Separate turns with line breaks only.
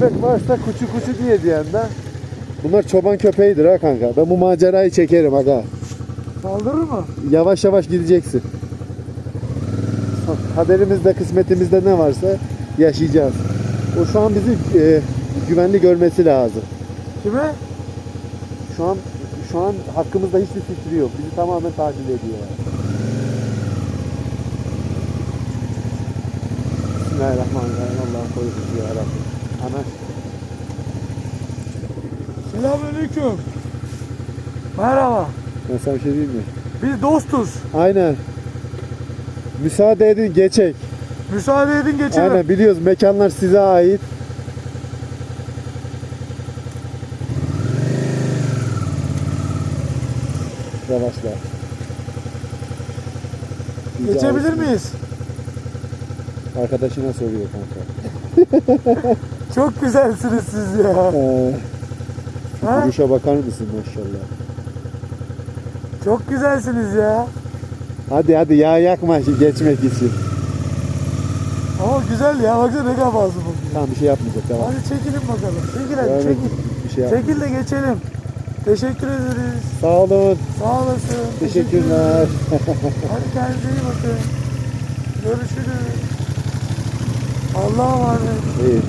köpek varsa kuçu kuçu diye diyen de. Bunlar çoban köpeğidir ha kanka. Ben bu macerayı çekerim aga.
Saldırır mı?
Yavaş yavaş gideceksin. Kaderimizde, kısmetimizde ne varsa yaşayacağız. O şu an bizi e, güvenli görmesi lazım.
Kime?
Şu an şu an hakkımızda hiçbir fikri yok. Bizi tamamen takip ediyor. Bismillahirrahmanirrahim. Allah korusun ya Rabbi. Ana.
Selamünaleyküm. Merhaba.
Ben sana bir şey diyeyim mi?
Biz dostuz.
Aynen. Müsaade edin geçek.
Müsaade edin geçelim.
Aynen biliyoruz mekanlar size ait. Yavaşla.
Geçebilir miyiz?
Arkadaşına soruyor kanka.
Çok güzelsiniz siz ya.
Ee,
Ha?
duruşa bakar mısın maşallah.
Çok güzelsiniz ya.
Hadi hadi yağ yakma geçmek için.
Ama güzel ya. Baksana ne kadar fazla bu.
Tamam bir şey yapmayacak tamam.
Hadi çekilin bakalım. Çekil hadi
Yani
çekil.
bir şey.
Çekil de geçelim. Teşekkür ederiz.
Sağ olun.
Sağ olasın.
Teşekkürler.
Hadi kendinize iyi bakın. Görüşürüz. Allah'a emanet.
İyi.